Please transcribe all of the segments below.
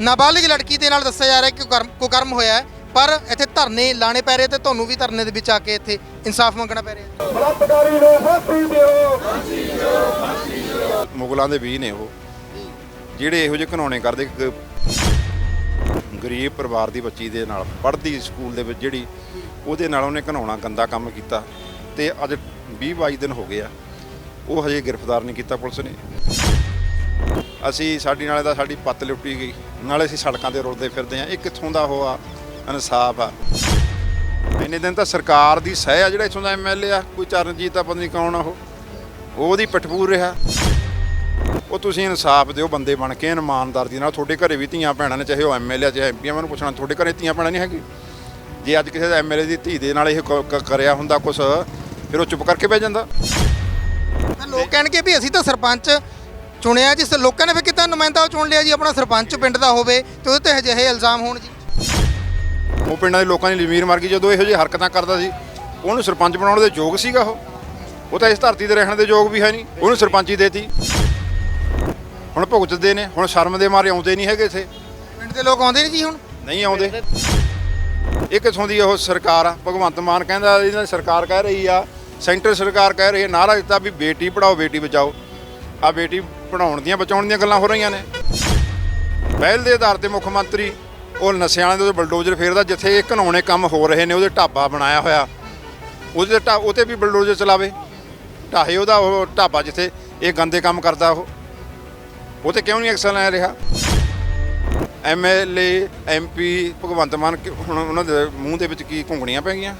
ਨਾਬਾਲਿਗ ਲੜਕੀ ਦੇ ਨਾਲ ਦੱਸਿਆ ਜਾ ਰਿਹਾ ਕਿ ਕੁਕਰਮ- ਕੁਕਰਮ ਹੋਇਆ ਹੈ ਪਰ ਇੱਥੇ ਧਰਨੇ ਲਾਣੇ ਪੈ ਰਹੇ ਤੇ ਤੁਹਾਨੂੰ ਵੀ ਧਰਨੇ ਦੇ ਵਿੱਚ ਆ ਕੇ ਇੱਥੇ ਇਨਸਾਫ ਮੰਗਣਾ ਪੈ ਰਿਹਾ ਬਲਾਤਕਾਰੀ ਨੂੰ ਫਾਂਸੀ ਦਿਓ। ਮੁਗਲਾਂ ਦੇ ਵੀ ਨੇ ਉਹ। ਜਿਹੜੇ ਇਹੋ ਜਿਹੇ ਘਨੌਣੇ ਕਰਦੇ ਕਿ ਗਰੀਬ ਪਰਿਵਾਰ ਦੀ ਬੱਚੀ ਦੇ ਨਾਲ ਪੜ੍ਹਦੀ ਸਕੂਲ ਦੇ ਵਿੱਚ ਜਿਹੜੀ ਉਹਦੇ ਨਾਲ ਉਹਨੇ ਘਨੌਣਾ ਗੰਦਾ ਕੰਮ ਕੀਤਾ। ਤੇ ਅੱਜ 20 22 ਦਿਨ ਹੋ ਗਏ ਆ। ਉਹ ਹਜੇ ਗ੍ਰਿਫਤਾਰ ਨਹੀਂ ਕੀਤਾ ਪੁਲਿਸ ਨੇ। ਅਸੀਂ ਸਾਡੀ ਨਾਲੇ ਤਾਂ ਸਾਡੀ ਪੱਤ ਲੁੱਟੀ ਗਈ। ਨਾਲੇ ਅਸੀਂ ਸੜਕਾਂ ਤੇ ਰੁਲਦੇ ਫਿਰਦੇ ਆ ਇਹ ਕਿੱਥੋਂ ਦਾ ਉਹ ਆ, ਇਨਸਾਫ ਆ। ਇੰਨੇ ਦਿਨ ਤਾਂ ਸਰਕਾਰ ਦੀ ਸਹਿ ਆ ਜਿਹੜਾ ਇੱਥੋਂ ਦਾ ਐਮਐਲਏ ਆ। ਕੋਈ ਚਰਨਜੀਤ ਆ, ਪਤਾ ਨਹੀਂ ਕੌਣ ਆ ਉਹ। ਉਹਦੀ ਪਟਪੂਰ ਰਿਹਾ। ਉਹ ਤੁਸੀਂ ਇਨਸਾਫ ਦਿਓ, ਬੰਦੇ ਬਣ ਕੇ ਇਮਾਨਦਾਰ ਦੀ ਨਾਲ। ਤੁਹਾਡੇ ਘਰੇ ਵੀ ਧੀਆਂ ਭੈਣਾਂ ਨੇ, ਚਾਹੇ ਉਹ ਐਮਐਲਏ ਚਾਹੇ ਐਮਪੀ ਮੈਨੂੰ ਪੁੱਛਣਾ, ਤੁਹਾਡੇ ਘਰੇ ਧੀਆਂ ਭੈਣਾਂ ਨਹੀਂ ਹੈਗੀ ਜੇ ਅੱਜ ਕਿਸੇ ਦਾ ਐਮਐਲਏ ਦੀ ਧੀ ਦੇ ਨਾਲ ਇਹ ਕਰਿਆ ਹੁੰਦਾ ਕੁਛ, ਫਿਰ ਉਹ ਚੁੱਪ ਕਰਕੇ ਬਹਿ ਜਾਂਦਾ। ਲੋਕ ਕਹਿਣਗੇ ਵੀ ਅਸੀਂ ਤਾਂ ਸਰਪੰਚ ਚੁਣਿਆ ਜਿਸ ਲੋਕਾਂ ਨੇ ਫਿਰ ਕਿਤਾ ਨੁਮਾਇੰਦਾ ਉਹ ਚੁਣ ਲਿਆ ਜੀ? ਆਪਣਾ ਸਰਪੰਚ ਪਿੰਡ ਦਾ ਹੋਵੇ ਤੇ ਉਹਦੇ ਤੇ ਅਜਿਹੇ ਇਲਜ਼ਾਮ ਹੋਣ ਜੀ। ਉਹ ਪਿੰਡਾਂ ਦੇ ਲੋਕਾਂ ਦੀ ਜ਼ਮੀਰ ਮਰ ਗਈ ਜਦੋਂ ਇਹੋ ਜਿਹੀ ਹਰਕਤਾਂ ਕਰਦਾ ਸੀ ਉਹਨੂੰ ਸਰਪੰਚ ਬਣਾਉਣ ਦੇ ਯੋਗ ਸੀਗਾ ਉਹ। ਉਹ ਤਾਂ ਇਸ ਧਰਤੀ ਤੇ ਰਹਿਣ ਦੇ ਯੋਗ ਵੀ ਹੈ ਨਹੀਂ ਉਹਨੂੰ ਸਰਪੰਚੀ ਦੇਤੀ। ਹੁਣ ਭੁਗਤਦੇ ਨੇ ਹੁਣ ਸ਼ਰਮ ਦੇ ਮਾਰੇ ਆਉਂਦੇ ਨਹੀਂ ਹੈਗੇ ਇੱਥੇ। ਪਿੰਡ ਦੇ ਲੋਕ ਆਉਂਦੇ ਨਹੀਂ ਜੀ ਹੁਣ? ਨਹੀਂ ਆਉਂਦੇ। ਇਹ ਕਿਥੋਂ ਦੀ ਉਹ ਸਰਕਾਰ ਆ? ਭਗਵੰਤ ਮਾਨ ਕਹਿੰਦਾ ਇਹਨਾਂ ਦੀ ਸਰਕਾਰ ਕਹਿ ਰਹੀ ਆ ਸੈਂਟਰ ਸਰਕਾਰ ਕਹਿ ਰਹੀ ਹੈ ਨਾਰਾ ਦਿੱਤਾ ਵੀ ਬੇਟੀ ਪੜਾਓ ਬੇਟੀ ਬਚਾਓ। ਆ ਬੇਟੀ ਪੜਾਉਣ ਦੀਆਂ, ਬਚਾਉਣ ਦੀਆਂ ਗੱਲਾਂ ਹੋ ਰਹੀਆਂ ਨੇ। ਪਹਿਲ ਦੇ ਆਧਾਰ ਤੇ ਮੁੱਖ ਮੰਤਰੀ, ਉਹ ਨਸ਼ਿਆਂ ਵਾਲੇ ਦੇ ਬਲਡੋਜ਼ਰ ਫੇਰਦਾ, ਜਿੱਥੇ ਇਹ ਘਨਾਉਣੇ ਕੰਮ ਹੋ ਰਹੇ ਨੇ, ਉਹਦੇ ਢਾਬਾ ਬਣਾਇਆ ਹੋਇਆ। ਉਹਦੇ ਢਾ ਉਹ ਤੇ ਵੀ ਬਲਡੋਜ਼ਰ ਚਲਾਵੇ। ਢਾਹੇ ਉਹਦਾ, ਉਹ ਢਾਬਾ ਜਿੱਥੇ ਇਹ ਗੰਦੇ ਕੰਮ ਕਰਦਾ ਉਹ। ਉਹ ਤੇ ਕਿਉਂ ਨਹੀਂ ਐਕਸ਼ਨ ਲੈ ਰਿਹਾ? ਐਮਐਲਏ ਐਮਪੀ ਭਗਵੰਤ ਮਾਨ ਹੁਣ ਉਹਨਾਂ ਦੇ ਮੂੰਹ ਦੇ ਵਿੱਚ ਕੀ ਘੁੰਗਣੀਆਂ ਪੈ ਗਈਆਂ?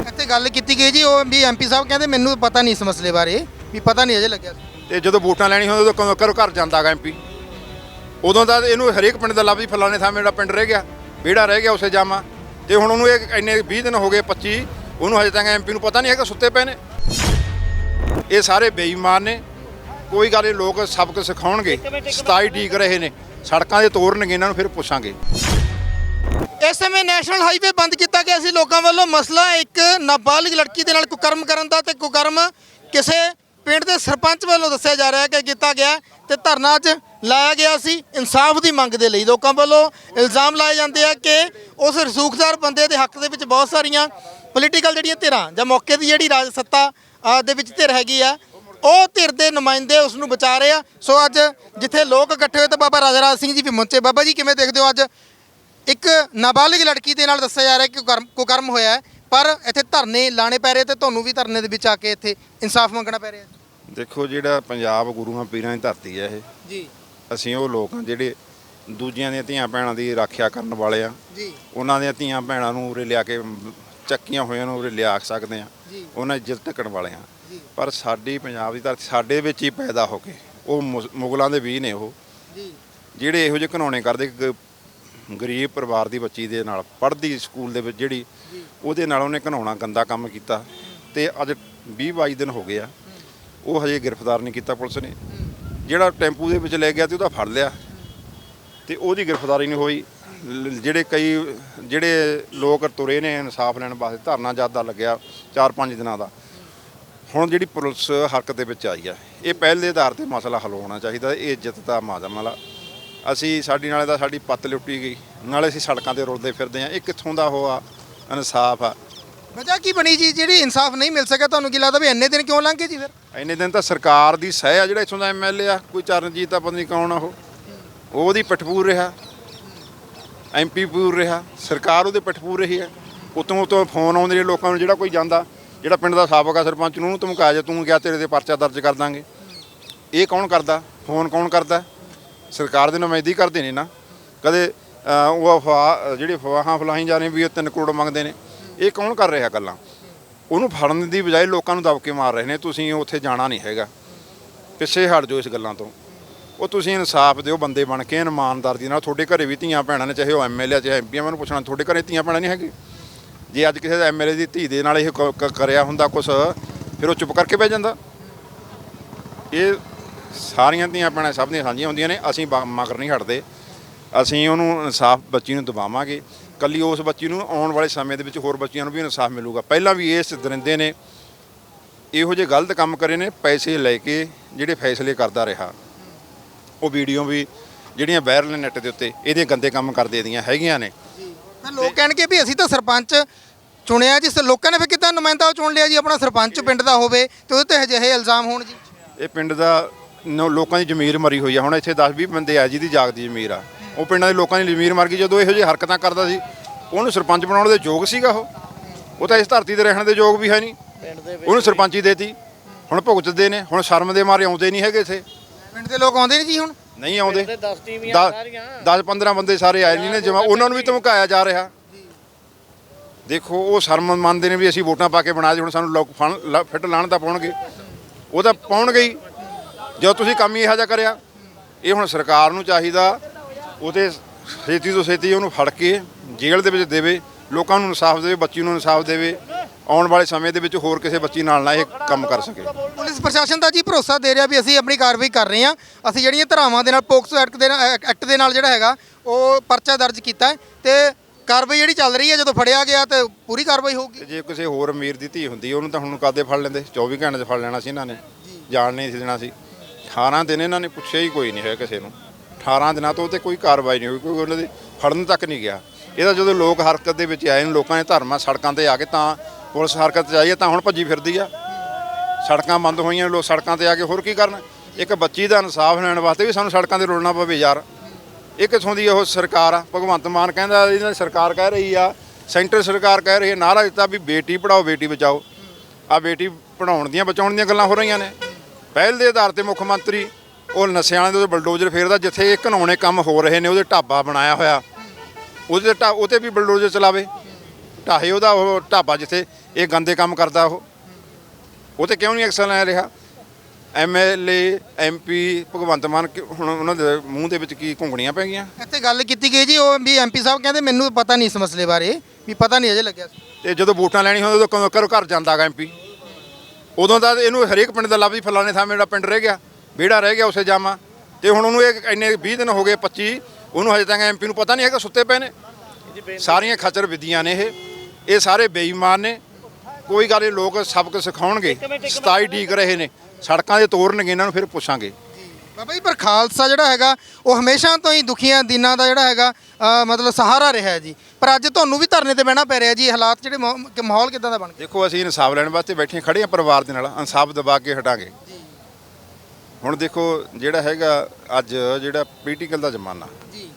ਇੱਥੇ ਗੱਲ ਕੀਤੀ ਗਈ ਜੀ, ਉਹ ਵੀ ਐਮਪੀ ਸਾਹਿਬ ਕਹਿੰਦੇ, ਮੈਨੂੰ ਪਤਾ ਨਹੀਂ ਇਸ ਮਸਲੇ ਬਾਰੇ, ਵੀ ਪਤਾ ਨਹੀਂ ਅਜੇ ਲੱਗਿਆ। ਤੇ ਜਦੋਂ ਵੋਟਾਂ ਲੈਣੀ ਹੁੰਦੀ ਉਦੋਂ ਘਰੋਂ ਘਰ ਜਾਂਦਾਗਾ ਐਮਪੀ ਉਦੋਂ ਦਾ ਇਹਨੂੰ ਹਰੇਕ ਪਿੰਡ ਦਾ ਲੱਭ ਵੀ ਫਲਾਣੇ ਥਾਂ ਮੇਰਾ ਪਿੰਡ ਰਹਿ ਗਿਆ, ਵਿਹੜਾ ਰਹਿ ਗਿਆ ਉਸੇ ਜਾਮਾ। ਤੇ ਹੁਣ ਉਹਨੂੰ ਇਹ ਇੰਨੇ 20 ਦਿਨ ਹੋ ਗਏ 25 ਉਹਨੂੰ ਹਜੇ ਤੱਕ ਐਮਪੀ ਨੂੰ ਪਤਾ ਨਹੀਂ ਹੈਗਾ ਸੁੱਤੇ ਪਏ ਨੇ। ਇਹ ਸਾਰੇ ਬੇਈਮਾਨ ਨੇ। ਕੋਈ ਗੱਲ ਇਹ ਲੋਕ ਸਬਕ ਸਿਖਾਉਣਗੇ 27 ਠੀਕ ਰਹੇ ਨੇ। ਸੜਕਾਂ ਦੇ ਤੋਰਨਗੇ ਇਹਨਾਂ ਨੂੰ ਫਿਰ ਪੁੱਛਾਂਗੇ। ਇਸ ਸਮੇਂ ਨੈਸ਼ਨਲ ਹਾਈਵੇ ਬੰਦ ਕੀਤਾ ਗਿਆ ਸੀ। ਲੋਕਾਂ ਵੱਲੋਂ ਮਸਲਾ ਇੱਕ ਨਾਬਾਲਿਗ ਲੜਕੀ ਦੇ ਨਾਲ ਕੁਕਰਮ ਕਰਨ ਦਾ ਤੇ ਕੁਕਰਮ ਕਿਸੇ ਪਿੰਡ ਦੇ ਸਰਪੰਚ ਵੱਲੋਂ ਦੱਸਿਆ ਜਾ ਰਿਹਾ ਹੈ ਕਿ ਕੀਤਾ ਗਿਆ ਹੈ ਤੇ ਧਰਨਾ 'ਚ ਲਾਇਆ ਗਿਆ ਸੀ ਇਨਸਾਫ ਦੀ ਮੰਗ ਦੇ ਲਈ। ਲੋਕਾਂ ਵੱਲੋਂ ਇਲਜ਼ਾਮ ਲਾਏ ਜਾਂਦੇ ਆ ਕਿ ਉਸ ਰਸੂਖਦਾਰ ਬੰਦੇ ਦੇ ਹੱਕ ਦੇ ਵਿੱਚ ਬਹੁਤ ਸਾਰੀਆਂ ਪੋਲੀਟੀਕਲ ਜਿਹੜੀਆਂ ਧਿਰਾਂ ਜਾਂ ਮੌਕੇ ਦੀ ਜਿਹੜੀ ਰਾਜ ਸੱਤਾ ਦੇ ਵਿੱਚ ਧਿਰ ਹੈਗੀ ਆ, ਉਹ ਧਿਰ ਦੇ ਨੁਮਾਇੰਦੇ ਉਸ ਨੂੰ ਬਚਾ ਰਹੇ ਆ। ਸੋ ਅੱਜ ਜਿੱਥੇ ਲੋਕ ਇਕੱਠੇ ਹੋਏ ਤਾਂ ਬਾਬਾ ਰਾਜਾ ਰਾਜ ਸਿੰਘ ਜੀ ਵੀ ਪਹੁੰਚੇ। ਬਾਬਾ ਜੀ, ਕਿਵੇਂ ਦੇਖਦੇ ਹੋ ਅੱਜ ਇੱਕ ਨਾਬਾਲਿਗ ਲੜਕੀ ਦੇ ਨਾਲ ਦੱਸਿਆ ਜਾ ਰਿਹਾ ਕਿ ਕੁਕਰਮ ਕੁਕਰਮ ਹੋਇਆ ਹੈ? ਪਰ ਇੱਥੇ ਧਰਨੇ ਲਾਣੇ ਪੈ ਰਹੇ ਤੇ ਤੁਹਾਨੂੰ ਵੀ ਧਰਨੇ ਦੇ ਵਿੱਚ ਆ ਕੇ ਇੱਥੇ ਇਨਸਾਫ ਮੰਗਣਾ ਪੈ ਰਿਹਾ ਦੇਖੋ ਜਿਹੜਾ ਪੰਜਾਬ ਗੁਰੂਆਂ ਪੀਰਾਂ ਦੀ ਧਰਤੀ ਹੈ ਇਹ ਜੀ। ਅਸੀਂ ਉਹ ਲੋਕ ਹਾਂ ਜਿਹੜੇ ਦੂਜਿਆਂ ਦੀਆਂ ਧੀਆਂ ਭੈਣਾਂ ਦੀ ਰੱਖਿਆ ਕਰਨ ਵਾਲੇ ਆ ਜੀ। ਉਹਨਾਂ ਦੀਆਂ ਧੀਆਂ ਭੈਣਾਂ ਨੂੰ ਉਰੇ ਲਿਆ ਕੇ ਚੱਕੀਆਂ ਹੋਈਆਂ ਨੂੰ ਉਰੇ ਲਿਆ ਸਕਦੇ ਆ। ਉਹਨਾਂ ਦੀ ਇੱਜ਼ਤ ਟੱਕਣ ਵਾਲੇ ਆ। ਪਰ ਸਾਡੀ ਪੰਜਾਬ ਦੀ ਧਰਤੀ ਸਾਡੇ ਵਿੱਚ ਹੀ ਪੈਦਾ ਹੋ ਕੇ ਉਹ ਮੁਗਲਾਂ ਦੇ ਵੀ ਨੇ ਉਹ। ਜੀ। ਜਿਹੜੇ ਇਹੋ ਜਿਹੇ ਘਨੌਣੇ ਕਰਦੇ ਗਰੀਬ ਪਰਿਵਾਰ ਦੀ ਬੱਚੀ ਦੇ ਨਾਲ ਪੜ੍ਹਦੀ ਸਕੂਲ ਦੇ ਵਿੱਚ ਜਿਹੜੀ ਉਹਦੇ ਨਾਲ ਉਹਨੇ ਘਨੌਣਾ ਗੰਦਾ ਕੰਮ ਕੀਤਾ। ਤੇ ਅੱਜ 20 22 ਦਿਨ ਹੋ ਗਏ ਆ। ਉਹ ਹਜੇ ਗ੍ਰਿਫਤਾਰ ਨਹੀਂ ਕੀਤਾ ਪੁਲਿਸ ਨੇ। ਜਿਹੜਾ ਟੈਂਪੂ ਦੇ ਵਿੱਚ ਲੈ ਗਿਆ ਤੇ ਉਹਦਾ ਫੜ ਲਿਆ। ਤੇ ਉਹਦੀ ਗ੍ਰਿਫਤਾਰੀ ਨਹੀਂ ਹੋਈ। ਜਿਹੜੇ ਕਈ ਜਿਹੜੇ ਲੋਕ ਤੁਰੇ ਨੇ ਇਨਸਾਫ ਲੈਣ ਵਾਸਤੇ ਧਰਨਾ ਜਾਦਾ ਲੱਗਿਆ 4-5 ਦਿਨਾਂ ਦਾ। ਹੁਣ ਜਿਹੜੀ ਪੁਲਿਸ ਹਰਕਤ ਦੇ ਵਿੱਚ ਆਈ ਆ ਇਹ ਪਹਿਲ ਆਧਾਰ ਤੇ ਮਸਲਾ ਹੱਲ ਹੋਣਾ ਚਾਹੀਦਾ। ਇਹ ਇੱਜ਼ਤ ਦਾ ਮਾਜ਼ਮ ਵਾਲਾ। ਅਸੀਂ ਸਾਡੀ ਨਾਲੇ ਦਾ ਸਾਡੀ ਪੱਤ ਲੁੱਟੀ ਗਈ। ਨਾਲੇ ਅਸੀਂ ਸੜਕਾਂ ਤੇ ਰੁਲਦੇ ਫਿਰਦੇ ਆ ਇਹ ਕਿੱਥੋਂ ਦਾ ਉਹ ਆ? ਇਨਸਾਫ ਆ। ਵਜ੍ਹਾ ਕੀ ਬਣੀ ਜੀ? ਜਿਹੜੀ ਇਨਸਾਫ ਨਹੀਂ ਮਿਲ ਸਕਿਆ ਤੁਹਾਨੂੰ ਕੀ ਲੱਗਦਾ ਵੀ ਇੰਨੇ ਦਿਨ ਕਿਉਂ ਲੰਘ ਗਏ ਜੀ ਫਿਰ? ਇੰਨੇ ਦਿਨ ਤਾਂ ਸਰਕਾਰ ਦੀ ਸਹਿ ਆ ਜਿਹੜਾ ਇੱਥੋਂ ਦਾ ਐਮਐਲਏ ਆ। ਕੋਈ ਚਰਨਜੀਤ ਆ ਪਤਾ ਨਹੀਂ ਕੌਣ ਆ ਉਹ। ਉਹ ਉਹਦੀ ਪਟਪੂਰ ਰਿਹਾ। ਐਮਪੀ ਪੂਰ ਰਿਹਾ। ਸਰਕਾਰ ਉਹਦੇ ਪਟਪੂਰ ਰਹੀ ਹੈ ਉਤੋਂ ਉਤੋਂ ਫੋਨ ਆਉਂਦੇ ਨੇ ਲੋਕਾਂ ਨੂੰ ਜਿਹੜਾ ਕੋਈ ਜਾਂਦਾ ਜਿਹੜਾ ਪਿੰਡ ਦਾ ਸਾਬਕਾ ਸਰਪੰਚ ਨੂੰ ਉਹਨੂੰ ਧਮਕਾ ਜਾ ਤੂੰ ਗਿਆ ਤੇਰੇ ਤੇ ਪਰਚਾ ਦਰਜ ਕਰ ਦਾਂਗੇ। ਇਹ ਕੌਣ ਕਰਦਾ? ਫੋਨ ਕੌਣ ਕਰਦਾ? ਸਰਕਾਰ ਦੇ ਨੁਮਾਇੰਦੀ ਕਰਦੇ ਨੇ ਨਾ। ਕਦੇ ਉਹ ਅਫਵਾਹ, ਜਿਹੜੇ ਅਫਵਾਹਾਂ ਫਲਾਈ ਜਾ ਰਹੇ ਵੀ ਉਹ 3 ਕਰੋੜ ਮੰਗਦੇ ਨੇ, ਇਹ ਕੌਣ ਕਰ ਰਿਹਾ ਗੱਲਾਂ? ਉਹਨੂੰ ਫੜਨ ਦੀ ਬਜਾਏ ਲੋਕਾਂ ਨੂੰ ਦਬਕੇ ਮਾਰ ਰਹੇ ਨੇ, ਤੁਸੀਂ ਉੱਥੇ ਜਾਣਾ ਨਹੀਂ ਹੈਗਾ। ਪਿੱਛੇ ਹਟ ਜਾਓ ਇਸ ਗੱਲਾਂ ਤੋਂ। ਉਹ ਤੁਸੀਂ ਇਨਸਾਫ ਦਿਓ, ਬੰਦੇ ਬਣ ਕੇ, ਇਮਾਨਦਾਰ ਦੀ ਨਾਲ। ਤੁਹਾਡੇ ਘਰੇ ਵੀ ਧੀਆਂ ਭੈਣਾਂ ਨੇ, ਚਾਹੇ ਉਹ ਐਮਐਲਏ ਚਾਹੇ ਐਮਪੀ ਮੈਨੂੰ ਪੁੱਛਣਾ, ਤੁਹਾਡੇ ਘਰੇ ਧੀਆਂ ਭੈਣਾਂ ਨਹੀਂ ਹੈਗੀ ਜੇ ਅੱਜ ਕਿਸੇ ਦਾ ਐਮਐਲਏ ਦੀ ਧੀ ਦੇ ਨਾਲ ਇਹ ਕ- ਕਰਿਆ ਹੁੰਦਾ ਕੁਛ, ਫਿਰ ਉਹ ਚੁੱਪ ਕਰਕੇ ਬਹਿ ਜਾਂਦਾ। ਇਹ ਸਾਰੀਆਂ ਧੀਆਂ ਭੈਣਾਂ ਸਭ ਦੀਆਂ ਸਾਂਝੀਆਂ ਹੁੰਦੀਆਂ ਨੇ ਅਸੀਂ ਬ- ਮਗਰ ਨਹੀਂ ਹਟਦੇ। ਅਸੀਂ ਉਹਨੂੰ ਇਨਸਾਫ ਬੱਚੀ ਨੂੰ ਦਿਵਾਵਾਂਗੇ। ਕੱਲੀ ਉਸ ਬੱਚੀ ਨੂੰ ਆਉਣ ਵਾਲੇ ਸਮੇਂ ਦੇ ਵਿੱਚ ਹੋਰ ਬੱਚੀਆਂ ਨੂੰ ਵੀ ਇਨਸਾਫ ਮਿਲੂਗਾ। ਪਹਿਲਾਂ ਵੀ ਇਸ ਦਰਿੰਦੇ ਨੇ ਇਹੋ ਜਿਹੇ ਗਲਤ ਕੰਮ ਕਰੇ ਨੇ ਪੈਸੇ ਲੈ ਕੇ ਜਿਹੜੇ ਫੈਸਲੇ ਕਰਦਾ ਰਿਹਾ। ਉਹ ਵੀਡੀਓ ਵੀ ਜਿਹੜੀਆਂ ਵਾਇਰਲ ਨੈਟ ਦੇ ਉੱਤੇ ਇਹਦੇ ਗੰਦੇ ਕੰਮ ਕਰਦੇ ਦੀਆਂ ਹੈਗੀਆਂ ਨੇ। ਫਿਰ ਲੋਕ ਕਹਿਣਗੇ ਵੀ ਅਸੀਂ ਤਾਂ ਸਰਪੰਚ ਚੁਣਿਆ ਜੀ ਸ- ਲੋਕਾਂ ਨੇ ਫਿਰ ਕਿੱਦਾਂ ਨੁਮਾਇੰਦਾ ਚੁਣ ਲਿਆ ਜੀ ਆਪਣਾ ਸਰਪੰਚ ਪਿੰਡ ਦਾ ਹੋਵੇ ਤੇ ਉਹਦੇ ਤੇ ਅਜਿਹੇ ਇਲਜ਼ਾਮ ਹੋਣ ਜੀ। ਇਹ ਪਿੰਡ ਦਾ ਨੋ- ਲੋਕਾਂ ਦੀ ਜ਼ਮੀਰ ਮਰੀ ਹੋਈ ਆ। ਹੁਣ ਇੱਥੇ 10 20 ਬੰਦੇ ਆ ਜਿਹਦੀ ਜਾਗਦੀ ਜ਼ਮੀਰ ਆ। ਉਹ ਪਿੰਡਾਂ ਦੇ ਲੋਕਾਂ ਦੀ ਜ਼ਮੀਰ ਮਰ ਗਈ। ਜਦੋਂ ਇਹੋ ਜਿਹੀ ਹਰਕਤਾਂ ਕਰਦਾ ਸੀ ਉਹਨੂੰ ਸਰਪੰਚ ਬਣਾਉਣ ਦੇ ਯੋਗ ਸੀਗਾ ਉਹ। ਉਹ ਤਾਂ ਇਸ ਧਰਤੀ ਤੇ ਰਹਿਣ ਦੇ ਯੋਗ ਵੀ ਹੈ ਨਹੀਂ ਉਹਨੂੰ ਸਰਪੰਚੀ ਦੇਤੀ। ਹੁਣ ਭੁਗਤਦੇ ਨੇ। ਹੁਣ ਸ਼ਰਮ ਦੇ ਮਾਰੇ ਆਉਂਦੇ ਨਹੀਂ ਹੈਗੇ ਇੱਥੇ। ਪਿੰਡ ਦੇ ਲੋਕ ਆਉਂਦੇ ਨਹੀਂ ਜੀ ਹੁਣ? ਨਹੀਂ ਆਉਂਦੇ। ਤੇ 10 ਟੀਵੀਆਂ 10 ਸਾਰੀਆਂ। 10 15 ਬੰਦੇ ਸਾਰੇ ਆਏ ਨਹੀਂ ਨੇ। ਜਿਵੇਂ ਉਹਨਾਂ ਨੂੰ ਵੀ ਧਮਕਾਇਆ ਜਾ ਰਿਹਾ। ਦੇਖੋ ਉਹ ਸ਼ਰਮ ਮੰਨਦੇ ਨੇ ਵੀ ਅਸੀਂ ਵੋਟਾਂ ਪਾ ਕੇ ਬਣਾ ਦੇ ਹੁਣ ਸਾਨੂੰ ਲੋਕ ਫਣ ਲ- ਫਿੱਟ ਲਾਣ ਤਾਂ ਪਾਉਣਗੇ। ਉਹ ਤਾਂ ਪਾਉਣਗੇ ਹੀ। ਜਦੋਂ ਤੁਸੀਂ ਕੰਮ ਹੀ ਇਹੋ ਜਿਹਾ ਕਰਿਆ ਇਹ ਹੁਣ ਸਰਕਾਰ ਨੂੰ ਚਾਹੀਦਾ ਉਹਦੇ ਛੇਤੀ ਤੋਂ ਛੇਤੀ ਉਹਨੂੰ ਫੜ ਕੇ ਜੇਲ੍ਹ ਦੇ ਵਿੱਚ ਦੇਵੇ ਲੋਕਾਂ ਨੂੰ ਇਨਸਾਫ ਦੇਵੇ ਬੱਚੀ ਨੂੰ ਇਨਸਾਫ ਦੇਵੇ ਆਉਣ ਵਾਲੇ ਸਮੇਂ ਦੇ ਵਿੱਚ ਹੋਰ ਕਿਸੇ ਬੱਚੀ ਨਾਲ ਨਾ ਇਹ ਕੰਮ ਕਰ ਸਕੇ। ਪੁਲਿਸ ਪ੍ਰਸ਼ਾਸਨ ਦਾ ਜੀ ਭਰੋਸਾ ਦੇ ਰਿਹਾ ਵੀ ਅਸੀਂ ਆਪਣੀ ਕਾਰਵਾਈ ਕਰ ਰਹੇ ਹਾਂ। ਅਸੀਂ ਜਿਹੜੀਆਂ ਧਾਰਾਵਾਂ ਦੇ ਨਾਲ ਪੋਕਸੋ ਐਕਟ ਦੇ ਨਾਲ ਐਕਟ ਦੇ ਨਾਲ ਜਿਹੜਾ ਹੈਗਾ ਉਹ ਪਰਚਾ ਦਰਜ ਕੀਤਾ ਤੇ ਕਾਰਵਾਈ ਜਿਹੜੀ ਚੱਲ ਰਹੀ ਹੈ ਜਦੋਂ ਫੜਿਆ ਗਿਆ ਤੇ ਪੂਰੀ ਕਾਰਵਾਈ ਹੋਊਗੀ। ਜੇ ਕਿਸੇ ਹੋਰ ਅਮੀਰ ਦੀ ਧੀ ਹੁੰਦੀ ਉਹਨੂੰ ਤਾਂ ਹੁਣ ਕਾਦੇ ਫੜ ਲੈਂਦੇ? 24 ਘੰਟੇ 'ਚ ਫੜ ਲੈਣਾ ਸੀ ਇਹਨਾਂ ਨੇ। ਜਾਣ ਨਹੀਂ ਸੀ ਦੇਣਾ ਸੀ। 18 ਦਿਨ ਇਹਨਾਂ ਨੇ ਪੁੱਛਿਆ ਹੀ ਕੋਈ ਨਹੀਂ ਹੈ ਕਿਸੇ ਨੂੰ। 18 ਦਿਨਾਂ ਤੋਂ ਤੇ ਕੋਈ ਕਾਰਵਾਈ ਨਹੀਂ ਹੋਈ, ਕੋਈ ਉਹਨਾਂ ਦੀ ਫੜਨ ਤੱਕ ਨਹੀਂ ਗਿਆ। ਇਹਦਾ ਜਦੋਂ ਲੋਕ ਹਰਕਤ ਦੇ ਵਿੱਚ ਆਏ ਨੇ, ਲੋਕਾਂ ਨੇ ਧਰਮਾਂ ਸੜਕਾਂ ਤੇ ਆ ਕੇ ਤਾਂ ਪੁਲਿਸ ਹਰਕਤ 'ਚ ਆਈ ਹੈ, ਤਾਂ ਹੁਣ ਭੱਜੀ ਫਿਰਦੀ ਆ। ਸੜਕਾਂ ਬੰਦ ਹੋਈਆਂ, ਲੋਕ ਸੜਕਾਂ ਤੇ ਆ ਕੇ ਹੋਰ ਕੀ ਕਰਨ? ਇੱਕ ਬੱਚੀ ਦਾ ਇਨਸਾਫ ਲੈਣ ਵਾਸਤੇ ਵੀ ਸਾਨੂੰ ਸੜਕਾਂ ਤੇ ਰੁਲਣਾ ਪਵੇ ਯਾਰ। ਇਹ ਕਿੱਥੋਂ ਦੀ ਉਹ ਸਰਕਾਰ ਆ? ਭਗਵੰਤ ਮਾਨ ਕਹਿੰਦਾ, ਇਹਨਾਂ ਦੀ ਸਰਕਾਰ ਕਹਿ ਰਹੀ ਆ, ਸੈਂਟਰ ਸਰਕਾਰ ਕਹਿ ਰਹੀ ਹੈ ਨਾਰਾ ਦਿੱਤਾ ਵੀ ਬੇਟੀ ਪੜਾਓ ਬੇਟੀ ਬਚਾਓ। ਆ ਬੇਟੀ ਪੜਾਉਣ ਦੀਆਂ, ਬਚਾਉਣ ਦੀਆਂ ਗੱਲਾਂ ਹੋ ਰਹੀਆਂ ਨੇ। ਪਹਿਲ ਦੇ ਆਧਾਰ ਤੇ ਮੁੱਖ ਮੰਤਰੀ ਉਹ ਨਸ਼ਿਆਂ ਵਾਲੇ ਦੇ ਬਲਡੋਜ਼ਰ ਫੇਰਦਾ ਜਿੱਥੇ ਇਹ ਘਨਾਉਣੇ ਕੰਮ ਹੋ ਰਹੇ ਨੇ ਉਹਦੇ ਢਾਬਾ ਬਣਾਇਆ ਹੋਇਆ। ਉਹਦੇ ਢਾ ਉਹ ਤੇ ਵੀ ਬਲਡੋਜ਼ਰ ਚਲਾਵੇ। ਢਾਹੇ ਉਹਦਾ ਉਹ ਢਾਬਾ ਜਿੱਥੇ ਇਹ ਗੰਦੇ ਕੰਮ ਕਰਦਾ ਉਹ। ਉਹ ਤੇ ਕਿਉਂ ਨਹੀਂ ਐਕਸ਼ਨ ਲੈ ਰਿਹਾ? ਐਮਐਲਏ ਐਮਪੀ ਭਗਵੰਤ ਮਾਨ ਕਿ- ਹੁਣ ਉਹਨਾਂ ਦੇ ਮੂੰਹ ਦੇ ਵਿੱਚ ਕੀ ਘੁੰਗਣੀਆਂ ਪੈ ਗਈਆਂ? ਇੱਥੇ ਗੱਲ ਕੀਤੀ ਗਈ ਜੀ ਉਹ ਵੀ ਐਮਪੀ ਸਾਹਿਬ ਕਹਿੰਦੇ ਮੈਨੂੰ ਪਤਾ ਨਹੀਂ ਇਸ ਮਸਲੇ ਬਾਰੇ ਵੀ ਪਤਾ ਨਹੀਂ ਅਜੇ ਲੱਗਿਆ ਸੀ। ਤੇ ਜਦੋਂ ਵੋਟਾਂ ਲੈਣੀ ਹੁੰਦੀ ਉਦੋਂ ਕਦੋਂ ਘਰੋਂ ਘਰ ਜਾਂਦਾ ਗਾ ਐਮਪੀ ਉਦੋਂ ਦਾ ਇਹਨੂੰ ਹਰੇਕ ਪਿੰਡ ਦਾ ਲੱਭ ਲੱਭਦੀ ਫਲਾਣੇ ਥਾਂ ਮੇਰਾ ਪਿੰਡ ਰਹਿ ਗਿਆ, ਵਿਹੜਾ ਰਹਿ ਗਿਆ ਉਸੇ ਜਾਮਾ। ਤੇ ਹੁਣ ਉਹਨੂੰ ਇਹ ਇੰਨੇ 20 ਦਿਨ ਹੋ ਗਏ 25 ਉਹਨੂੰ ਹਜੇ ਤੱਕ ਐਮਪੀ ਨੂੰ ਪਤਾ ਨਹੀਂ ਹੈਗਾ ਸੁੱਤੇ ਪਏ ਨੇ। ਸਾਰੀਆਂ ਖਚਰ ਵਿਧੀਆਂ ਨੇ ਇਹ ਇਹ ਸਾਰੇ ਬੇਈਮਾਨ ਨੇ। ਕੋਈ ਗੱਲ ਇਹ ਲੋਕ ਸਬਕ ਸਿਖਾਉਣਗੇ 27 ਠੀਕ ਰਹੇ ਨੇ। ਸੜਕਾਂ ਦੇ ਤੋਰਨਗੇ, ਇਹਨਾਂ ਨੂੰ ਫਿਰ ਪੁੱਛਾਂਗੇ। ਬਾਬਾ ਜੀ ਪਰ ਖਾਲਸਾ ਜਿਹੜਾ ਹੈਗਾ ਉਹ ਹਮੇਸ਼ਾ ਤੋਂ ਹੀ ਦੁਖੀਆਂ ਦਿਨਾਂ ਦਾ ਜਿਹੜਾ ਹੈਗਾ ਅ, ਮਤਲਬ ਸਹਾਰਾ ਰਿਹਾ ਹੈ ਜੀ। ਪਰ ਅੱਜ ਤੁਹਾਨੂੰ ਵੀ ਧਰਨੇ ਤੇ ਬਹਿਣਾ ਪੈ ਰਿਹਾ ਜੀ ਹਾਲਾਤ ਜਿਹੜੇ ਮਾਹੌ- ਕਿ ਮਾਹੌਲ ਕਿਦਾਂ ਦਾ ਬਣ ਗਿਆ? ਦੇਖੋ ਅਸੀਂ ਇਨਸਾਫ ਲੈਣ ਵਾਸਤੇ ਬੈਠੇ ਖੜੇ ਆ ਪਰਿਵਾਰ ਦੇ ਨਾਲ ਇਨਸਾਫ ਦਬਾ ਕੇ ਹਟਾਂਗੇ। ਹੁਣ ਦੇਖੋ ਜਿਹੜਾ ਹੈਗਾ ਅੱਜ ਜਿਹੜਾ ਪੋਲੀਟੀਕਲ ਦਾ ਜ਼ਮਾਨਾ ਜੀ।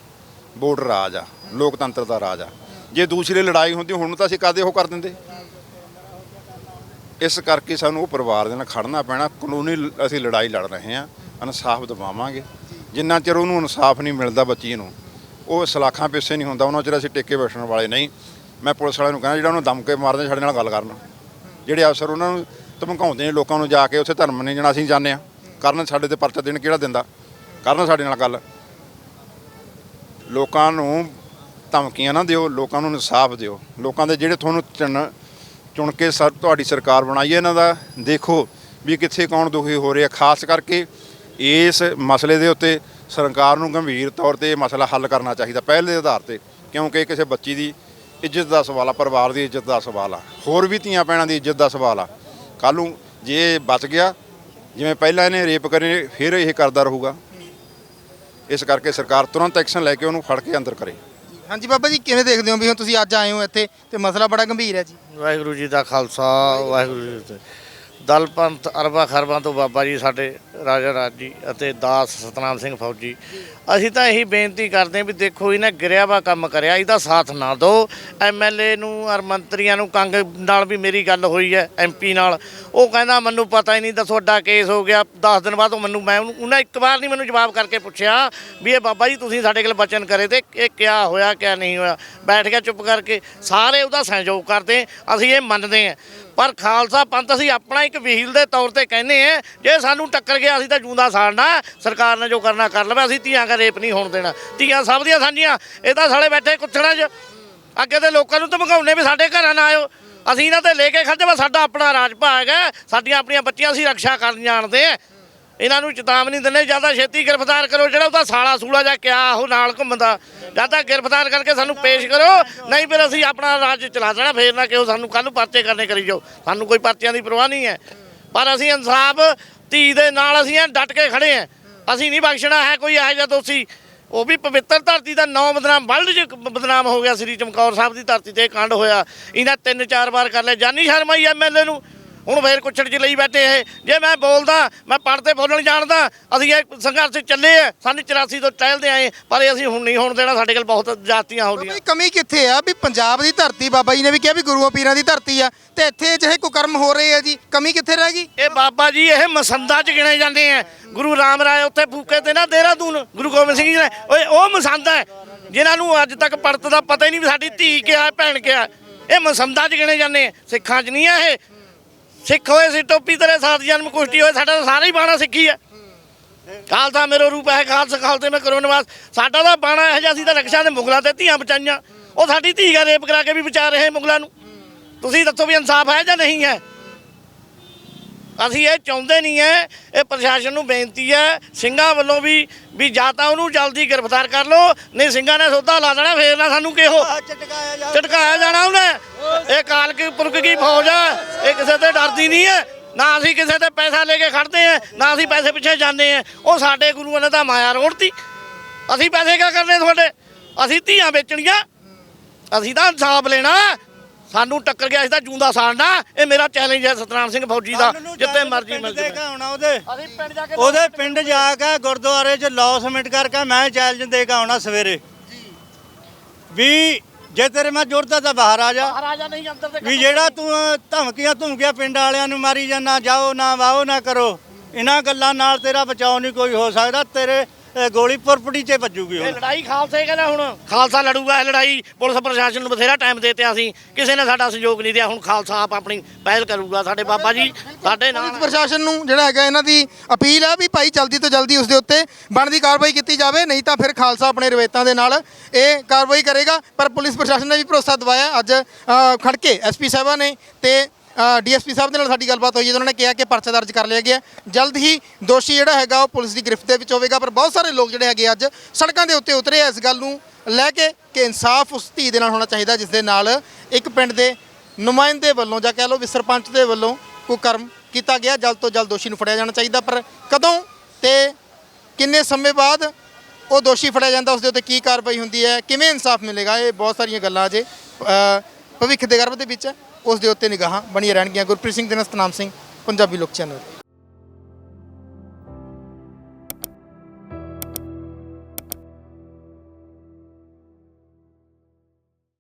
ਵੋਟ ਰਾਜ ਆ ਲੋਕਤੰਤਰ ਦਾ ਰਾਜ ਆ। ਜੇ ਦੂਸਰੀ ਲੜਾਈ ਹੁੰਦੀ ਹੁਣ ਤਾਂ ਅਸੀਂ ਕਦੇ ਉਹ ਕਰ ਦਿੰਦੇ? ਇਸ ਕਰਕੇ ਸਾਨੂੰ ਉਹ ਪਰਿਵਾਰ ਦੇ ਨਾਲ ਖੜਨਾ ਪੈਣਾ ਕਾਨੂੰਨੀ ਲ- ਅਸੀਂ ਲੜਾਈ ਲੜ ਰਹੇ ਹਾਂ। ਇਨਸਾਫ ਦਿਵਾਵਾਂਗੇ। ਜਿੰਨਾ ਚਿਰ ਉਹਨੂੰ ਇਨਸਾਫ ਨਹੀਂ ਮਿਲਦਾ ਬੱਚੀ ਨੂੰ, ਉਹ ਸਲਾਖਾਂ ਪਿੱਛੇ ਨਹੀਂ ਹੁੰਦਾ, ਉਹਨਾਂ ਚਿਰ ਅਸੀਂ ਟੇਕੇ ਬੈਠਣ ਵਾਲੇ ਨਹੀਂ। ਮੈਂ ਪੁਲਿਸ ਵਾਲਿਆਂ ਨੂੰ ਕਹਿੰਦਾ ਜਿਹੜਾ ਉਹਨੂੰ ਦਮ ਕੇ ਮਾਰਦੇ ਸਾਡੇ ਨਾਲ ਗੱਲ ਕਰਨ। ਜਿਹੜੇ ਅਫਸਰ ਉਹਨਾਂ ਨੂੰ ਧਮਕਾਉਂਦੇ ਨੇ ਲੋਕਾਂ ਨੂੰ ਜਾ ਕੇ, ਉੱਥੇ ਧਰਮ ਨਹੀਂ ਜਾਣਾ ਅਸੀਂ ਜਾਂਦੇ ਆ ਕਰਨ ਸਾਡੇ ਤੇ ਪਰਚਾ ਦੇਣ ਕਿਹੜਾ ਦਿੰਦਾ? ਕਰਨ ਸਾਡੇ ਨਾਲ ਗੱਲ। ਲੋਕਾਂ ਨੂੰ ਧਮਕੀਆਂ ਨਾ ਦਿਓ, ਲੋਕਾਂ ਨੂੰ ਇਨਸਾਫ ਦਿਓ। ਲੋਕਾਂ ਦੇ ਜਿਹੜੇ ਤੁਹਾਨੂੰ ਚੁਣ ਚੁਣ ਕੇ ਸਰ, ਤੁਹਾਡੀ ਸਰਕਾਰ ਬਣਾਈ ਹੈ, ਇਹਨਾਂ ਦਾ ਦੇਖੋ ਵੀ ਕਿੱਥੇ ਕੌਣ ਦੁਖੀ ਹੋ ਰਿਹਾ। ਖਾਸ ਕਰਕੇ ਇਸ ਮਸਲੇ ਦੇ ਉੱਤੇ ਸਰਕਾਰ ਨੂੰ ਗੰਭੀਰ ਤੌਰ ਤੇ ਇਹ ਮਸਲਾ ਹੱਲ ਕਰਨਾ ਚਾਹੀਦਾ ਪਹਿਲ ਦੇ ਆਧਾਰ ਤੇ ਕਿਉਂਕਿ ਕਿਸੇ ਬੱਚੀ ਦੀ ਇੱਜ਼ਤ ਦਾ ਸਵਾਲ ਆ ਪਰਿਵਾਰ ਦੀ ਇੱਜ਼ਤ ਦਾ ਸਵਾਲ ਆ ਹੋਰ ਵੀ ਧੀਆਂ ਭੈਣਾਂ ਦੀ ਇੱਜ਼ਤ ਦਾ ਸਵਾਲ ਆ। ਕੱਲ ਨੂੰ ਜੇ ਬਚ ਗਿਆ ਜਿਵੇਂ ਪਹਿਲਾਂ ਇਹਨੇ ਰੇਪ ਕਰੇ ਫਿਰ ਇਹ ਕਰਦਾ ਰਹੂਗਾ। ਇਸ ਕਰਕੇ ਸਰਕਾਰ ਤੁਰੰਤ ਐਕਸ਼ਨ ਲੈ ਕੇ ਉਹਨੂੰ ਫੜ ਕੇ ਅੰਦਰ ਕਰੇ। ਹਾਂਜੀ ਬਾਬਾ ਜੀ ਕਿਵੇਂ ਦੇਖਦੇ ਹੋ ਵੀ ਹੁਣ ਤੁਸੀਂ ਅੱਜ ਆਏ ਹੋ ਇੱਥੇ ਤੇ ਮਸਲਾ ਬੜਾ ਗੰਭੀਰ ਹੈ ਜੀ? ਵਾਹਿਗੁਰੂ ਜੀ ਦਾ ਖਾਲਸਾ ਵਾਹਿਗੁਰੂ ਜੀ ਕੀ ਫਤਿਹ। ਦਲ ਪੰਥ ਅਰਬਾਂ ਖਰਬਾਂ ਤੋਂ ਬਾਬਾ ਜੀ ਸਾਡੇ ਰਾਜਾ ਰਾਜ ਜੀ ਅਤੇ ਦਾਸ ਸਤਨਾਮ ਸਿੰਘ ਫੌਜੀ ਅਸੀਂ ਤਾਂ ਇਹੀ ਬੇਨਤੀ ਕਰਦੇ ਹਾਂ ਵੀ ਦੇਖੋ ਇਹਨੇ ਗਿਰਿਆ ਵਾ ਕੰਮ ਕਰਿਆ, ਇਹਦਾ ਸਾਥ ਨਾ ਦਿਓ। ਐਮਐਲਏ ਨੂੰ ਔਰ ਮੰਤਰੀਆਂ ਨੂੰ ਕੰਗ ਨਾਲ ਵੀ ਮੇਰੀ ਗੱਲ ਹੋਈ ਹੈ ਐਮਪੀ ਨਾਲ। ਉਹ ਕਹਿੰਦਾ ਮੈਨੂੰ ਪਤਾ ਹੀ ਨਹੀਂ ਦੱਸੋ ਤੁਹਾਡਾ ਕੇਸ ਹੋ ਗਿਆ 10 ਦਿਨ ਬਾਅਦ ਉਹ ਮੈਨੂੰ ਮੈਂ ਉਹਨੂੰ ਉਹਨਾਂ ਇੱਕ ਵਾਰ ਨਹੀਂ ਮੈਨੂੰ ਜਵਾਬ ਕਰਕੇ ਪੁੱਛਿਆ ਵੀ ਇਹ ਬਾਬਾ ਜੀ ਤੁਸੀਂ ਸਾਡੇ ਕੋਲ ਬਚਨ ਕਰੇ ਤੇ ਇਹ ਕਿਆ ਹੋਇਆ, ਕਿਆ ਨਹੀਂ ਹੋਇਆ? ਬੈਠ ਗਿਆ ਚੁੱਪ ਕਰਕੇ। ਸਾਰੇ ਉਹਦਾ ਸਹਿਯੋਗ ਕਰਦੇ ਅਸੀਂ ਇਹ ਮੰਨਦੇ ਹਾਂ। ਪਰ ਖਾਲਸਾ ਪੰਥ ਅਸੀਂ ਆਪਣਾ ਇੱਕ ਵਹੀਲ ਦੇ ਤੌਰ ਤੇ ਕਹਿੰਦੇ ਆ ਜੇ ਸਾਨੂੰ ਟੱਕਰ ਗਿਆ ਅਸੀਂ ਤਾਂ ਜੂੰਦਾ ਸਾੜਨਾ, ਸਰਕਾਰ ਨੇ ਜੋ ਕਰਨਾ ਕਰ ਲਵੇ, ਅਸੀਂ ਧੀਆਂ ਦਾ ਰੇਪ ਨਹੀਂ ਹੋਣ ਦੇਣਾ। ਧੀਆਂ ਸਭ ਦੀਆਂ ਸਾਂਝੀਆਂ, ਇਹ ਤਾਂ ਸਾਲੇ ਬੈਠੇ ਕੁੱਛੜਾਂ 'ਚ। ਅੱਗੇ ਤੇ ਲੋਕਾਂ ਨੂੰ ਧਮਕਾਉਣੇ ਵੀ ਸਾਡੇ ਘਰਾਂ ਨਾ ਆਇਓ। ਅਸੀਂ ਇਹਨਾਂ ਤੇ ਲੈ ਕੇ ਖੜਦੇ ਵਾ ਸਾਡਾ ਆਪਣਾ ਰਾਜ ਭਾਗ ਹੈ। ਸਾਡੀਆਂ ਆਪਣੀਆਂ ਬੱਚੀਆਂ ਅਸੀਂ ਰੱਖਿਆ ਕਰਨ ਜਾਣਦੇ ਆ ਇਹਨਾਂ ਨੂੰ ਚੇਤਾਵਨੀ ਦਿੰਦੇ ਜ਼ਿਆਦਾ ਛੇਤੀ ਗ੍ਰਿਫਤਾਰ ਕਰੋ, ਜਿਹੜਾ ਉਹਦਾ ਸਾਲਾ ਸੂਲਾ ਜਾਂ ਕਿਆ, ਉਹ ਨਾਲ ਘੁੰਮਦਾ। ਜਾਂ ਤਾਂ ਗ੍ਰਿਫਤਾਰ ਕਰਕੇ ਸਾਨੂੰ ਪੇਸ਼ ਕਰੋ, ਨਹੀਂ ਫਿਰ ਅਸੀਂ ਆਪਣਾ ਰਾਜ ਚਲਾ ਦੇਣਾ ਫੇਰ ਨਾ ਕਿਉਂ ਸਾਨੂੰ ਕੱਲ ਨੂੰ ਪਰਚੇ ਕਰਨੇ ਕਰੀ ਜਾਓ। ਸਾਨੂੰ ਕੋਈ ਪਰਚਿਆਂ ਦੀ ਪਰਵਾਹ ਨਹੀਂ ਹੈ। ਪਰ ਅਸੀਂ ਇਨਸਾਫ ਧੀ ਦੇ ਨਾਲ ਅਸੀਂ ਐਂ ਡਟ ਕੇ ਖੜੇ ਆ ਅਸੀਂ ਨਹੀਂ ਬਖਸ਼ਣਾ, ਹੈ ਕੋਈ ਇਹੋ ਜਿਹਾ ਦੋਸ਼ੀ? ਉਹ ਵੀ ਪਵਿੱਤਰ ਧਰਤੀ ਦਾ ਨੌ ਬਦਨਾਮ, ਵਰਲਡ 'ਚ ਬਦਨਾਮ ਹੋ ਗਿਆ, ਸ੍ਰੀ ਚਮਕੌਰ ਸਾਹਿਬ ਦੀ ਧਰਤੀ ਤੇ ਇਹ ਕਾਂਡ ਹੋਇਆ। ਇਹਨਾਂ ਤਿੰਨ ਚਾਰ ਵਾਰ ਕਰ ਲਿਆ ਜਾਨੀ ਸ਼ਰਮਾ ਹੀ ਐਮਐਲਏ ਨੂੰ। ਹੁਣ ਫੇਰ ਕੁੱਛੜ 'ਚ ਲਈ ਬੈਠੇ ਇਹ। ਜੇ ਮੈਂ ਬੋਲਦਾ ਮੈਂ ਪੜ੍ਹਦੇ ਬੋਲਣ ਜਾਣਦਾ ਅਸੀਂ ਇਹ ਸੰਘਰਸ਼ ਚੱਲੇ ਆ ਸਾਨੂੰ 84 ਤੋਂ ਟਹਿਲਦੇ ਆਏ ਪਰ ਇਹ ਅਸੀਂ ਹੁਣ ਨਹੀਂ ਹੋਣ ਦੇਣਾ ਸਾਡੇ ਕੋਲ ਬਹੁਤ ਜਾਤੀਆਂ ਹੁੰਦੀਆਂ ਬਈ ਕਮੀ ਕਿੱਥੇ ਆ? ਵੀ ਪੰਜਾਬ ਦੀ ਧਰਤੀ ਬਾਬਾ ਜੀ ਨੇ ਵੀ ਕਿਹਾ ਵੀ ਗੁਰੂਆਂ ਪੀਰਾਂ ਦੀ ਧਰਤੀ ਆ ਤੇ ਇੱਥੇ ਜਿਹੇ ਕੁਕਰਮ ਹੋ ਰਹੇ ਆ ਜੀ ਕਮੀ ਕਿੱਥੇ ਰਹਿ ਗਈ? ਇਹ ਬਾਬਾ ਜੀ ਇਹ ਮਸੰਦਾਂ 'ਚ ਗਿਣੇ ਜਾਂਦੇ ਆ। ਗੁਰੂ ਰਾਮ ਰਾਏ ਉੱਥੇ ਫੂਕੇ ਤੇ ਨਾ ਦੇਹਰਾਦੂਨ ਗੁਰੂ ਗੋਬਿੰਦ ਸਿੰਘ ਜੀ ਨੇ ਓਏ ਉਹ ਮਸੰਦ ਹੈ ਜਿਨ੍ਹਾਂ ਨੂੰ ਅੱਜ ਤੱਕ ਪੜਤ ਦਾ ਪਤਾ ਹੀ ਨਹੀਂ ਵੀ ਸਾਡੀ ਧੀ ਕਿਆ ਹੈ ਭੈਣ ਕਿਆ ਹੈ। ਇਹ ਮਸੰਦਾਂ 'ਚ ਗਿਣੇ ਜਾਂਦੇ ਆ ਸਿੱਖਾਂ 'ਚ ਨਹੀਂ ਆ ਇਹ। ਸਿੱਖ ਹੋਏ ਸੀ, ਟੋਪੀ ਤੇਰੇ ਸਾਥ ਜਨਮ ਕੁਸ਼ਤੀ ਹੋਏ, ਸਾਡਾ ਤਾਂ ਸਾਰਾ ਹੀ ਬਾਣਾ ਸਿੱਖੀ ਹੈ। ਖਾਲਸਾ ਮੇਰੋ ਰੂਪ ਹੈ, ਖਾਲਸਾ ਖਾਲਤੇ ਮੈਂ ਕਰੋ ਨਿਵਾਸ। ਸਾਡਾ ਤਾਂ ਬਾਣਾ ਇਹ ਜਿਹਾ ਸੀ, ਤਾਂ ਰਕਸ਼ਾ ਦੇ ਮੁਗਲਾਂ ਤੇ ਧੀਆਂ ਬਚਾਈਆਂ। ਉਹ ਸਾਡੀ ਧੀ ਦਾ ਰੇਪ ਕਰਾ ਕੇ ਵੀ ਬਚਾ ਰਹੇ ਮੁਗਲਾਂ ਨੂੰ। ਤੁਸੀਂ ਦੱਸੋ ਵੀ ਇਨਸਾਫ ਹੈ ਜਾਂ ਨਹੀਂ ਹੈ? ਅਸੀਂ ਇਹ ਚਾਹੁੰਦੇ ਨਹੀਂ ਹੈ ਇਹ ਪ੍ਰਸ਼ਾਸਨ ਨੂੰ ਬੇਨਤੀ ਹੈ ਸਿੰਘਾਂ ਵੱਲੋਂ ਵੀ ਵੀ ਜਾਂ ਤਾਂ ਉਹਨੂੰ ਜਲਦੀ ਗ੍ਰਿਫਤਾਰ ਕਰ ਲਓ ਨਹੀਂ ਸਿੰਘਾਂ ਨੇ ਸੋਧਾ ਲਾ ਦੇਣਾ ਫੇਰ ਨਾ ਸਾਨੂੰ ਕਿਹੋ। ਝਟਕਾਇਆ ਜਾਣਾ ਉਹਨੇ। ਇਹ ਕਾਲਕ ਪੁਰਖ ਕੀ ਫੌਜ ਆ ਇਹ ਕਿਸੇ ਤੇ ਡਰਦੀ ਨਹੀਂ ਹੈ। ਨਾ ਅਸੀਂ ਕਿਸੇ ਤੇ ਪੈਸਾ ਲੈ ਕੇ ਖੜਦੇ ਆ ਨਾ ਅਸੀਂ ਪੈਸੇ ਪਿੱਛੇ ਜਾਂਦੇ ਆ ਉਹ ਸਾਡੇ ਗੁਰੂਆਂ ਨੇ ਤਾਂ ਮਾਇਆ ਰੋੜਤੀ। ਅਸੀਂ ਪੈਸੇ ਕਿਆ ਕਰਨੇ ਤੁਹਾਡੇ? ਅਸੀਂ ਧੀਆਂ ਵੇਚਣੀਆਂ। ਅਸੀਂ ਤਾਂ ਇਨਸਾਫ ਲੈਣਾ। ਸਾਨੂੰ ਟੱਕਰ ਗਿਆ ਅਸੀਂ ਤਾਂ ਜੂੰਦਾ ਸਾੜਨਾ ਇਹ ਮੇਰਾ ਚੈਲੰਜ ਹੈ ਸਤਨਾਮ ਸਿੰਘ ਫੌਜੀ ਦਾ ਜਿੱਤੇ ਮਰਜ਼ੀ ਮਿਲ ਦੇ ਜਾਵੇ। ਉਹਦੇ। ਅਸੀਂ ਪਿੰਡ ਜਾ ਕੇ ਉਹਦੇ ਪਿੰਡ ਜਾ ਕੇ ਗੁਰਦੁਆਰੇ 'ਚ ਲੌਸਮੈਂਟ ਕਰਕੇ ਮੈਂ ਚੈਲੰਜ ਦੇ ਕੇ ਆਉਣਾ ਸਵੇਰੇ। ਵੀ ਜੇ ਤੇਰੇ ਮੈਂ ਜੁੜਦਾ ਤਾਂ ਬਾਹਰ ਆ ਜਾ। ਮਹਾਰਾਜਾ ਨਹੀਂ ਅੰਦਰ ਦੇ ਵੀ ਜਿਹੜਾ ਤੂੰ ਧਮਕੀਆਂ ਧਮਕੀਆਂ ਪਿੰਡ ਵਾਲਿਆਂ ਨੂੰ ਮਾਰੀ ਜਾਂਦਾ ਜਾਓ ਨਾ ਵਾਓ ਨਾ ਕਰੋ। ਇਹਨਾਂ ਗੱਲਾਂ ਨਾਲ ਤੇਰਾ ਬਚਾਓ ਨਹੀਂ ਕੋਈ ਹੋ ਸਕਦਾ। ਤੇਰੇ ਅ, ਗੋਲੀ ਪੁਰਪੜੀ 'ਚ ਵੱਜੂਗੀ ਇਹ ਹੁਣ ਲੜਾਈ ਖਾਲਸੇ ਕਹਿੰਦਾ ਹੁਣ। ਖਾਲਸਾ ਲੜੂਗਾ ਇਹ ਲੜਾਈ ਪੁਲਿਸ ਪ੍ਰਸ਼ਾਸਨ ਨੂੰ ਬਥੇਰਾ ਟਾਈਮ ਦੇਤੇ ਅਸੀਂ। ਕਿਸੇ ਨੇ ਸਾਡਾ ਸਹਿਯੋਗ ਨਹੀਂ ਦਿਆ ਹੁਣ ਖਾਲਸਾ ਆਪ ਆਪਣੀ ਪਹਿਲ ਕਰੂਗਾ ਸਾਡੇ ਬਾਬਾ ਜੀ ਸਾਡੇ ਪੁਲਿਸ ਨਾਲ ਪ੍ਰਸ਼ਾਸਨ ਨੂੰ ਜਿਹੜਾ ਹੈਗਾ ਇਹਨਾਂ ਦੀ ਅਪੀਲ ਆ ਵੀ ਭਾਈ ਜਲਦੀ ਤੋਂ ਜਲਦੀ ਉਸ ਦੇ ਉੱਤੇ ਬਣਦੀ ਕਾਰਵਾਈ ਕੀਤੀ ਜਾਵੇ ਨਹੀਂ ਤਾਂ ਫਿਰ ਖਾਲਸਾ ਆਪਣੇ ਰਵੇਤਾਂ ਦੇ ਨਾਲ ਇਹ ਕਾਰਵਾਈ ਕਰੇਗਾ। ਪਰ ਪੁਲਿਸ ਪ੍ਰਸ਼ਾਸਨ ਨੇ ਵੀ ਭਰੋਸਾ ਦਿਵਾਇਆ ਅੱਜ ਅ, ਖੜ ਕੇ ਐਸਪੀ ਸਾਹਿਬਾਂ ਨੇ ਤੇ ਡੀਐਸਪੀ ਸਾਹਿਬ ਦੇ ਨਾਲ ਸਾਡੀ ਗੱਲਬਾਤ ਹੋਈ ਹੈ ਉਹਨਾਂ ਨੇ ਕਿਹਾ ਕਿ ਪਰਚਾ ਦਰਜ ਕਰ ਲਿਆ ਗਿਆ ਜਲਦ ਹੀ ਦੋਸ਼ੀ ਜਿਹੜਾ ਹੈਗਾ ਉਹ ਪੁਲਿਸ ਦੀ ਗ੍ਰਿਫਤ ਦੇ ਵਿੱਚ ਹੋਵੇਗਾ, ਪਰ ਬਹੁਤ ਸਾਰੇ ਲੋਕ ਜਿਹੜੇ ਹੈਗੇ ਅੱਜ ਸੜਕਾਂ ਦੇ ਉੱਤੇ ਉਤਰੇ ਆ ਇਸ ਗੱਲ ਨੂੰ ਲੈ ਕੇ ਕਿ ਇਨਸਾਫ ਉਸ ਧੀ ਦੇ ਨਾਲ ਹੋਣਾ ਚਾਹੀਦਾ, ਜਿਸ ਦੇ ਨਾਲ ਇੱਕ ਪਿੰਡ ਦੇ ਨੁਮਾਇੰਦੇ ਵੱਲੋਂ ਜਾਂ ਕਹਿ ਲਓ ਵੀ ਸਰਪੰਚ ਦੇ ਵੱਲੋਂ ਕੋਈ ਕਰਮ ਕੀਤਾ ਗਿਆ। ਜਲਦ ਤੋਂ ਜਲਦ ਦੋਸ਼ੀ ਨੂੰ ਫੜਿਆ ਜਾਣਾ ਚਾਹੀਦਾ, ਪਰ ਕਦੋਂ ਤੇ ਕਿੰਨੇ ਸਮੇਂ ਬਾਅਦ ਉਹ ਦੋਸ਼ੀ ਫੜਿਆ ਜਾਂਦਾ, ਉਸ ਦੇ ਉੱਤੇ ਕੀ ਕਾਰਵਾਈ ਹੁੰਦੀ ਹੈ, ਕਿਵੇਂ ਇਨਸਾਫ ਮਿਲੇਗਾ, ਇਹ ਬਹੁਤ ਸਾਰੀਆਂ ਗੱਲਾਂ ਅਜੇ ਭਵਿੱਖ ਦੇ ਗਰਭ ਦੇ ਵਿੱਚ ਹੈ। ਉਸ ਦੇ ਉੱਤੇ ਨਿਗਾਹਾਂ ਬਣੀਆਂ ਰਹਿਣਗੀਆਂ। ਗੁਰਪ੍ਰੀਤ ਸਿੰਘ ਦੇ ਨਾਲ ਸਤਨਾਮ ਸਿੰਘ, ਪੰਜਾਬੀ ਲੋਕ ਚੈਨਲ।